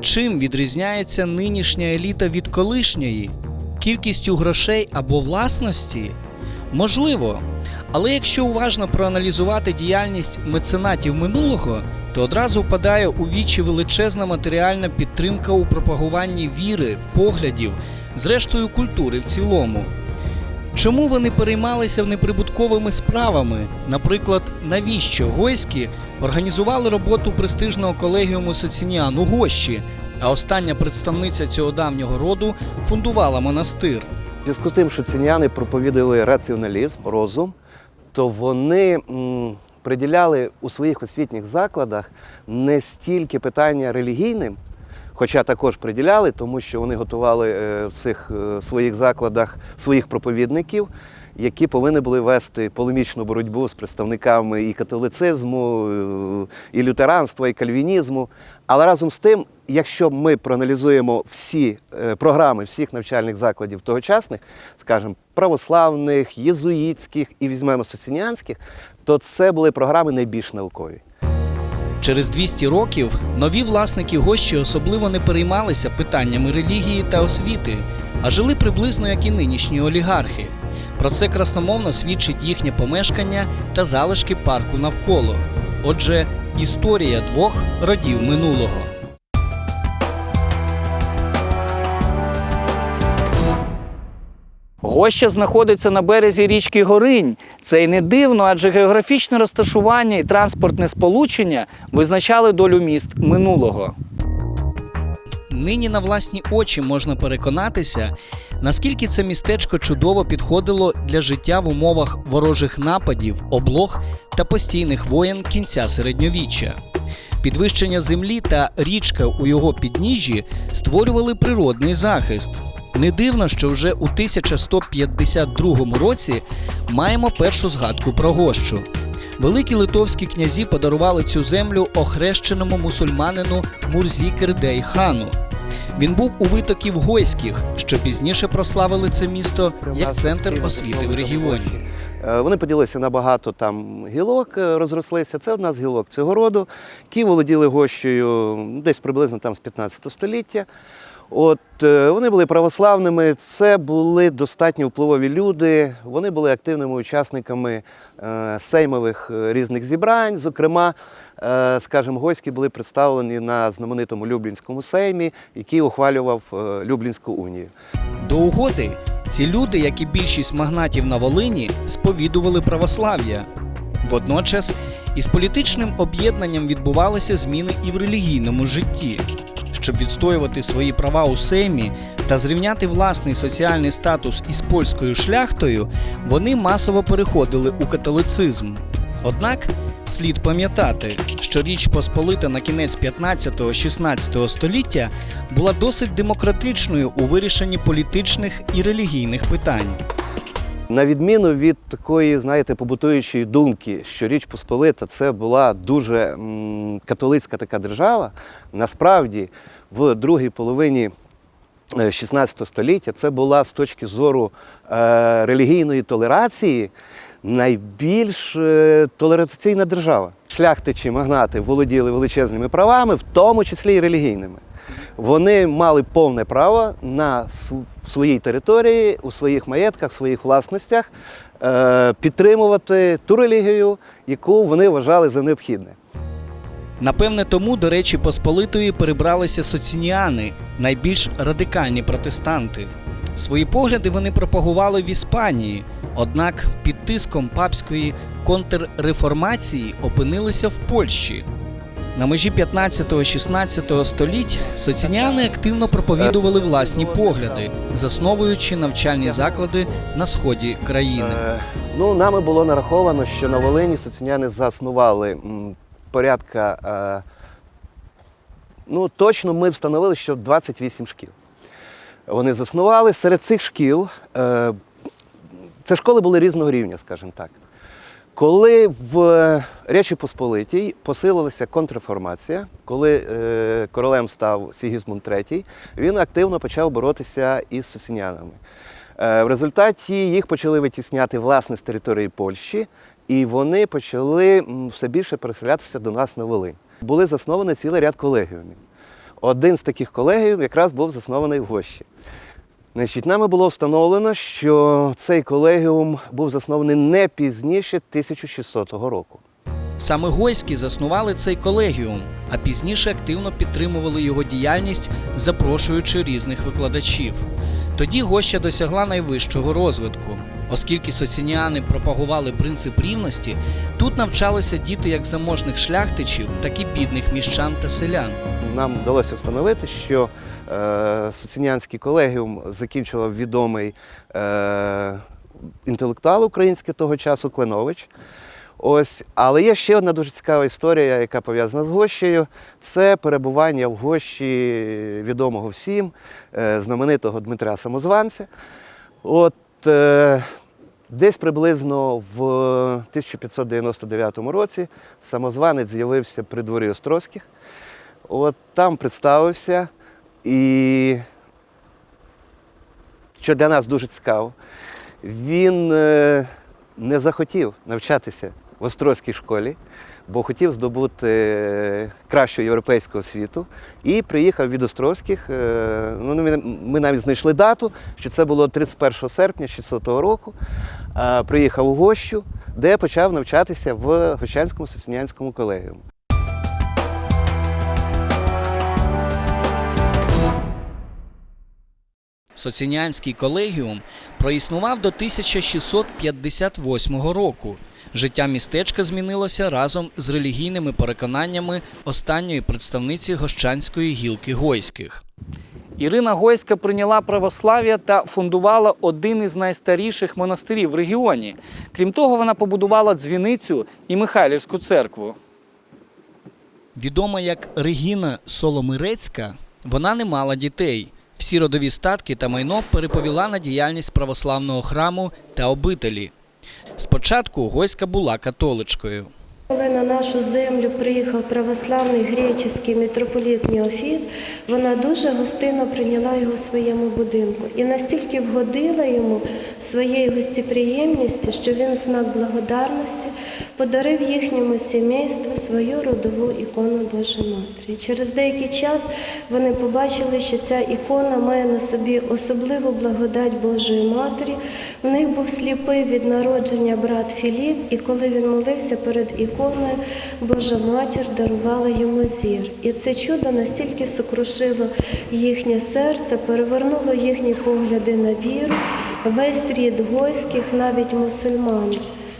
Чим відрізняється нинішня еліта від колишньої? Кількістю грошей або власності? Можливо. Але якщо уважно проаналізувати діяльність меценатів минулого, то одразу впадає у вічі величезна матеріальна підтримка у пропагуванні віри, поглядів, зрештою культури в цілому. Чому вони переймалися неприбутковими справами? Наприклад, навіщо гойські організували роботу престижного колегіуму Соцініан у Гощі, а остання представниця цього давнього роду фундувала монастир. В зв'язку з тим, що ціняни проповідали раціоналізм, розум, то вони приділяли у своїх освітніх закладах не стільки питання релігійним, хоча також приділяли, тому що вони готували е, в цих е, своїх закладах своїх проповідників, які повинні були вести полемічну боротьбу з представниками і католицизму, е, і лютеранства, і кальвінізму. Але разом з тим, якщо ми проаналізуємо всі програми всіх навчальних закладів тогочасних, скажімо, православних, єзуїтських і візьмемо соцініанських, то це були програми найбільш наукові. Через 200 років нові власники гощі особливо не переймалися питаннями релігії та освіти, а жили приблизно як і нинішні олігархи. Про це красномовно свідчить їхнє помешкання та залишки парку навколо. Отже, історія двох родів минулого. Гоща знаходиться на березі річки Горинь. Це й не дивно, адже географічне розташування і транспортне сполучення визначали долю міст минулого. Нині на власні очі можна переконатися, наскільки це містечко чудово підходило для життя в умовах ворожих нападів, облог та постійних воєн кінця середньовіччя. Підвищення землі та річка у його підніжжі створювали природний захист. Не дивно, що вже у 1152 році маємо першу згадку про гощу. Великі литовські князі подарували цю землю охрещеному мусульманину Мурзі Кирдей хану. Він був у витоків гойських, що пізніше прославили це місто як центр освіти в регіоні. Е, Вони поділилися на багато там гілок, е, розрослися. Це одна з гілок цього роду, які володіли гощею десь приблизно там з 15 століття. От е, вони були православними, це були достатньо впливові люди. Вони були активними учасниками е, сеймових е, різних зібрань. Зокрема, е, скажімо, гойські були представлені на знаменитому Люблінському сеймі, який ухвалював Люблінську унію. До угоди ці люди, як і більшість магнатів на Волині, сповідували православ'я. Водночас із політичним об'єднанням відбувалися зміни і в релігійному житті. Щоб відстоювати свої права у Сеймі та зрівняти власний соціальний статус із польською шляхтою, вони масово переходили у католицизм. Однак слід пам'ятати, що Річ Посполита на кінець 15-16 століття була досить демократичною у вирішенні політичних і релігійних питань. На відміну від такої, знаєте, побутуючої думки, що Річ Посполита це була дуже католицька така держава, насправді в другій половині е, 16 століття це була з точки зору е, релігійної толерації найбільш е, толераційна держава. Шляхтичі, магнати володіли величезними правами, в тому числі і релігійними. Вони мали повне право на своїй території, у своїх маєтках, своїх власностях е, підтримувати ту релігію, яку вони вважали за необхідне. Напевне, тому до Речі Посполитої перебралися соцініани, найбільш радикальні протестанти. Свої погляди вони пропагували в Іспанії, однак під тиском папської контрреформації опинилися в Польщі. На межі 15-16 століть соцініани активно проповідували власні погляди, засновуючи навчальні заклади на сході країни. Е, ну, нами було нараховано, що на Волині соціняни заснували порядка. Е, ну, точно ми встановили, що 28 шкіл. Вони заснували. Серед цих шкіл е, це школи були різного рівня, скажімо так. Коли в Речі Посполитій посилилася контрреформація, коли е, королем став Сігізмунд III, він активно почав боротися із сосінянами. Е, в результаті їх почали витісняти власне з території Польщі, і вони почали все більше переселятися до нас на Волинь. Були засновані цілий ряд колегіумів. один з таких колегів якраз був заснований в Гощі. Значить, нами було встановлено, що цей колегіум був заснований не пізніше 1600 року. Саме Гойські заснували цей колегіум, а пізніше активно підтримували його діяльність, запрошуючи різних викладачів. Тоді Гоща досягла найвищого розвитку. Оскільки соцініани пропагували принцип рівності, тут навчалися діти як заможних шляхтичів, так і бідних міщан та селян. Нам вдалося встановити, що е, Соцінянський колегіум закінчував відомий е, інтелектуал український того часу Кленович. Ось, але є ще одна дуже цікава історія, яка пов'язана з Гощею. Це перебування в Гощі відомого всім, е, знаменитого Дмитра Самозванця. От десь приблизно в 1599 році самозванець з'явився при дворі Острозьких. От там представився і що для нас дуже цікаво, він е, не захотів навчатися в Острозькій школі, бо хотів здобути е, кращу європейську освіту і приїхав від Острозьких. е, Ну, ми, ми навіть знайшли дату, що це було 31 серпня 600 року. Приїхав у Гощу, де почав навчатися в Гощанському Сосінянському колегіумі. Соцінянський колегіум проіснував до 1658 року. Життя містечка змінилося разом з релігійними переконаннями останньої представниці гощанської гілки гойських. Ірина Гойська прийняла православ'я та фундувала один із найстаріших монастирів в регіоні. Крім того, вона побудувала дзвіницю і Михайлівську церкву. Відома як Регіна Соломирецька, вона не мала дітей. Всі родові статки та майно переповіла на діяльність православного храму та обителі. Спочатку Гойська була католичкою. Коли на нашу землю приїхав православний греческий митрополіт Неофіт, вона дуже гостинно прийняла його в своєму будинку і настільки вгодила йому своєю гостеприємністю, що він знак благодарності подарив їхньому сімейству свою родову ікону Божої Матері. Через деякий час вони побачили, що ця ікона має на собі особливу благодать Божої Матері. В них був сліпий від народження брат Філіп, і коли він молився перед іконою, Божа матір дарувала йому зір. І це чудо настільки сокрушило їхнє серце, перевернуло їхні погляди на віру. Весь рід гойських, навіть мусульмани,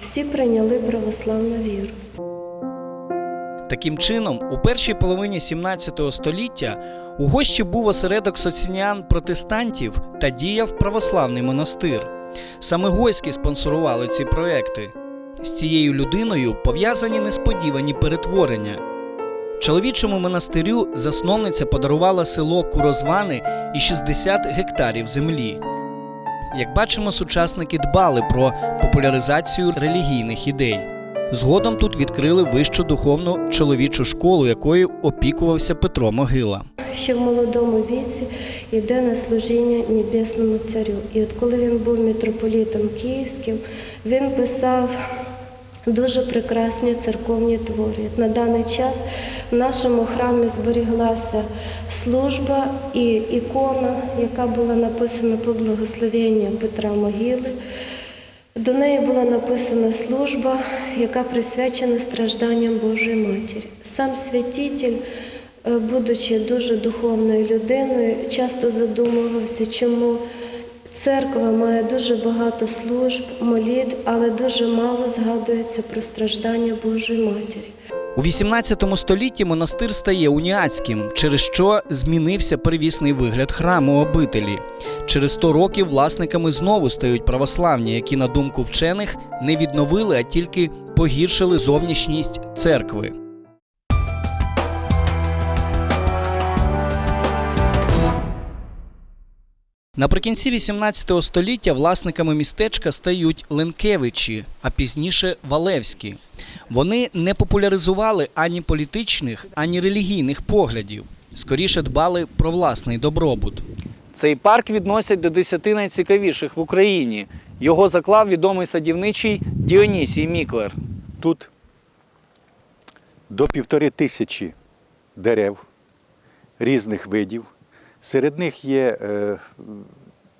всі прийняли православну віру. Таким чином, у першій половині 17 століття у Гощі був осередок соцінян протестантів та діяв православний монастир. Саме Гойські спонсорували ці проекти. З цією людиною пов'язані несподівані перетворення. Чоловічому монастирю засновниця подарувала село Курозвани і 60 гектарів землі. Як бачимо, сучасники дбали про популяризацію релігійних ідей. Згодом тут відкрили вищу духовну чоловічу школу, якою опікувався Петро Могила. Ще в молодому віці йде на служіння Небесному Царю. І от коли він був митрополітом Київським, він писав дуже прекрасні церковні твори. На даний час в нашому храмі зберіглася служба і ікона, яка була написана по благословенню Петра Могили. До неї була написана служба, яка присвячена стражданням Божої Матері. Сам святитель, будучи дуже духовною людиною, часто задумувався, чому церква має дуже багато служб, молитв, але дуже мало згадується про страждання Божої Матері. У 18 столітті монастир стає уніатським, через що змінився первісний вигляд храму обителі. Через 100 років власниками знову стають православні, які, на думку вчених, не відновили, а тільки погіршили зовнішність церкви. Наприкінці 18 століття власниками містечка стають Ленкевичі, а пізніше Валевські. Вони не популяризували ані політичних, ані релігійних поглядів. Скоріше дбали про власний добробут. Цей парк відносять до десяти найцікавіших в Україні. Його заклав відомий садівничий Діонісій Міклер. Тут до півтори тисячі дерев різних видів. Серед них є е,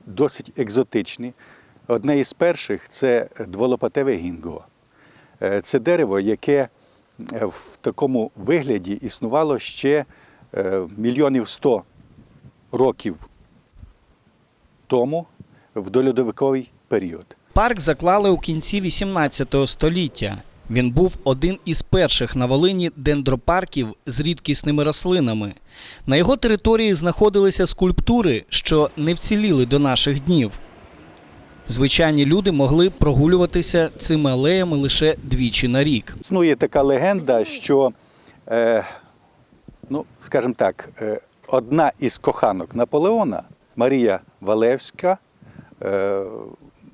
досить екзотичні. Одне із перших це дволопатеве гінго. Е, Це дерево, яке е, в такому вигляді існувало ще мільйонів сто років тому, в дольодовиковий період. Парк заклали у кінці 18 століття. Він був один із перших на Волині дендропарків з рідкісними рослинами. На його території знаходилися скульптури, що не вціліли до наших днів. Звичайні люди могли прогулюватися цими алеями лише двічі на рік. Існує така легенда, що, е, ну, скажімо так, е, одна із коханок Наполеона, Марія Валевська, е,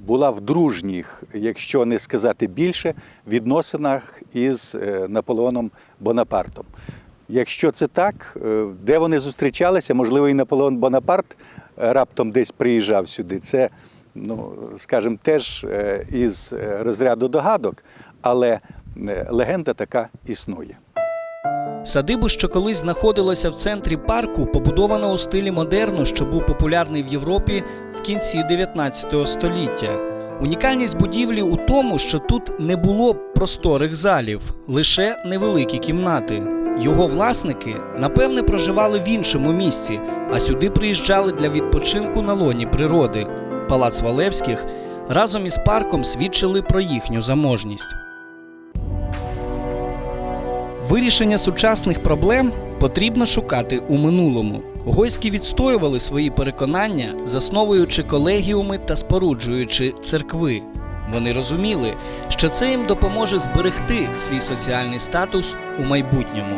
була в дружніх, якщо не сказати більше, відносинах із е, Наполеоном Бонапартом. Якщо це так, е, де вони зустрічалися, можливо, і Наполеон Бонапарт е, раптом десь приїжджав сюди. Це, ну, скажімо, теж із розряду догадок, але легенда така існує. Садибу, що колись знаходилася в центрі парку, побудована у стилі модерну, що був популярний в Європі в кінці 19 століття. Унікальність будівлі у тому, що тут не було просторих залів, лише невеликі кімнати. Його власники, напевне, проживали в іншому місці, а сюди приїжджали для відпочинку на лоні природи. Палац Валевських разом із парком свідчили про їхню заможність. Вирішення сучасних проблем потрібно шукати у минулому. Гойські відстоювали свої переконання, засновуючи колегіуми та споруджуючи церкви. Вони розуміли, що це їм допоможе зберегти свій соціальний статус у майбутньому.